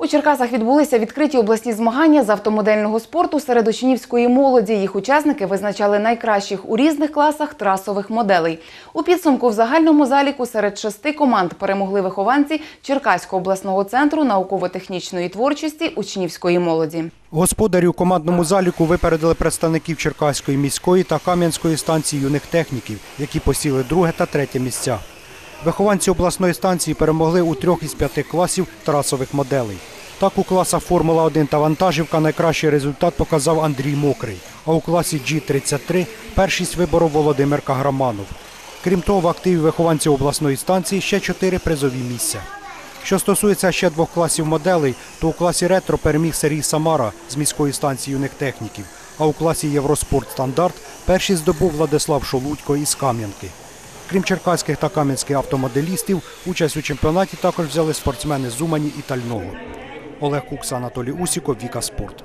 У Черкасах відбулися відкриті обласні змагання з автомодельного спорту серед учнівської молоді. Їх учасники визначали найкращих у різних класах трасових моделей. У підсумку в загальному заліку серед шести команд перемогли вихованці Черкаського обласного центру науково-технічної творчості учнівської молоді. Господарі у командному заліку випередили представників Черкаської міської та Кам'янської станції юних техніків, які посіли друге та третє місця. Вихованці обласної станції перемогли у трьох із п'яти класів трасових моделей. Так, у класах Формула-1 та вантажівка найкращий результат показав Андрій Мокрий, а у класі G33 першість виборов Володимир Каграманов. Крім того, в активі вихованців обласної станції ще чотири призові місця. Що стосується ще двох класів моделей, то у класі ретро переміг Сергій Самара з міської станції юних техніків, а у класі Євроспорт стандарт першість здобув Владислав Шолудько із Кам'янки. Крім черкаських та кам'янських автомоделістів, участь у чемпіонаті також взяли спортсмени з Умані і Тального. Олег Кукса, Анатолій Усіков, Віка Спорт.